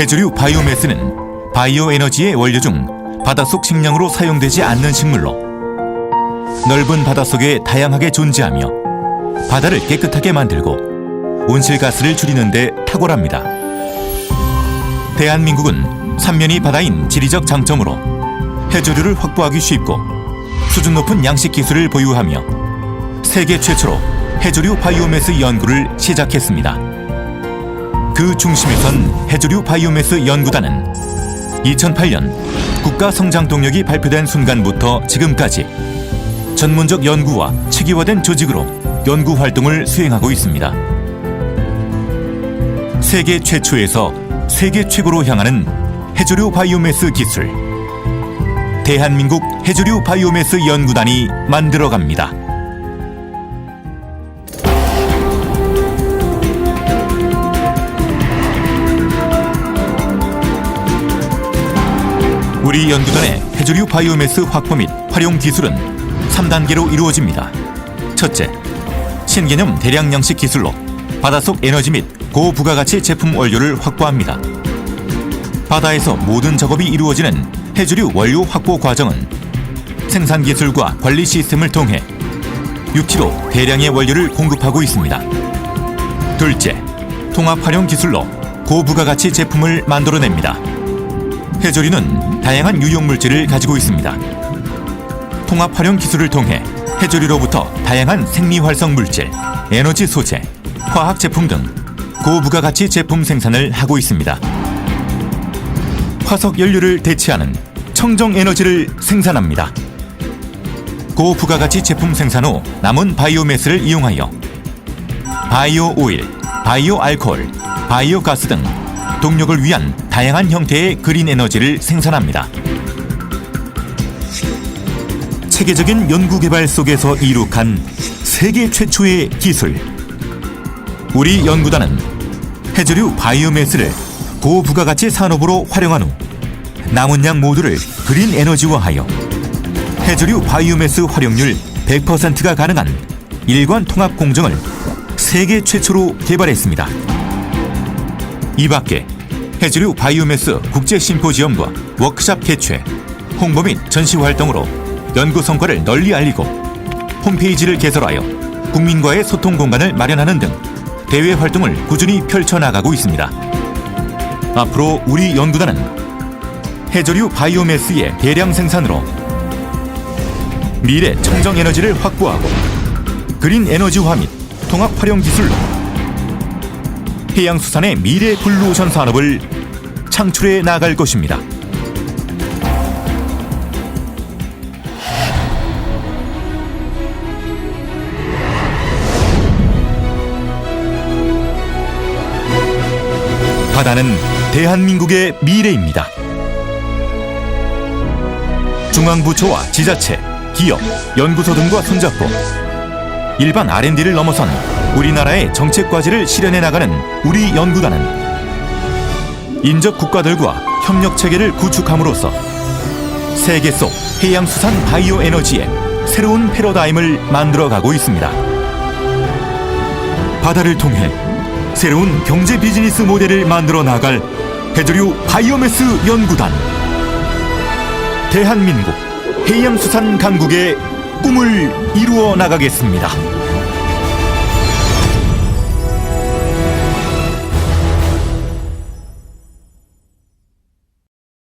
해조류 바이오매스는 바이오 에너지의 원료 중 바닷속 식량으로 사용되지 않는 식물로 넓은 바닷속에 다양하게 존재하며 바다를 깨끗하게 만들고 온실가스를 줄이는 데 탁월합니다. 대한민국은 삼면이 바다인 지리적 장점으로 해조류를 확보하기 쉽고 수준 높은 양식 기술을 보유하며 세계 최초로 해조류 바이오매스 연구를 시작했습니다. 그 중심에 선 해조류 바이오매스 연구단은 2008년 국가 성장 동력이 발표된 순간부터 지금까지 전문적 연구와 체계화된 조직으로 연구 활동을 수행하고 있습니다. 세계 최초에서 세계 최고로 향하는 해조류 바이오매스 기술. 대한민국 해조류 바이오매스 연구단이 만들어갑니다. 우리 연구단의 해조류 바이오매스 확보 및 활용 기술은 3단계로 이루어집니다. 첫째, 신개념 대량 양식 기술로 바닷속 에너지 및 고부가가치 제품 원료를 확보합니다. 바다에서 모든 작업이 이루어지는 해조류 원료 확보 과정은 생산 기술과 관리 시스템을 통해 육지로 대량의 원료를 공급하고 있습니다. 둘째, 통합 활용 기술로 고부가가치 제품을 만들어냅니다. 해조류는 다양한 유용 물질을 가지고 있습니다. 통합 활용 기술을 통해 해조류로부터 다양한 생리 활성 물질, 에너지 소재, 화학 제품 등 고부가가치 제품 생산을 하고 있습니다. 화석 연료를 대체하는 청정 에너지를 생산합니다. 고부가가치 제품 생산 후 남은 바이오매스를 이용하여 바이오 오일, 바이오 알코올, 바이오 가스 등 동력을 위한 다양한 형태의 그린 에너지를 생산합니다. 체계적인 연구 개발 속에서 이룩한 세계 최초의 기술. 우리 연구단은 해조류 바이오매스를 고부가가치 산업으로 활용한 후 남은 양 모두를 그린 에너지화하여 해조류 바이오매스 활용률 100%가 가능한 일관 통합 공정을 세계 최초로 개발했습니다. 이 밖에 해조류 바이오매스 국제 심포지엄과 워크샵 개최, 홍보 및 전시 활동으로 연구 성과를 널리 알리고 홈페이지를 개설하여 국민과의 소통 공간을 마련하는 등 대외 활동을 꾸준히 펼쳐나가고 있습니다. 앞으로 우리 연구단은 해조류 바이오매스의 대량 생산으로 미래 청정 에너지를 확보하고 그린 에너지화 및 통합 활용 기술로 해양수산의 미래 블루오션 산업을 창출해 나갈 것입니다. 바다는 대한민국의 미래입니다. 중앙부처와 지자체, 기업, 연구소 등과 손잡고 일반 R&D를 넘어선 우리나라의 정책 과제를 실현해 나가는 우리 연구단은 인접 국가들과 협력 체계를 구축함으로써 세계 속 해양 수산 바이오 에너지의 새로운 패러다임을 만들어가고 있습니다. 바다를 통해 새로운 경제 비즈니스 모델을 만들어 나갈 해조류 바이오매스 연구단 대한민국 해양수산 강국의 꿈을 이루어 나가겠습니다.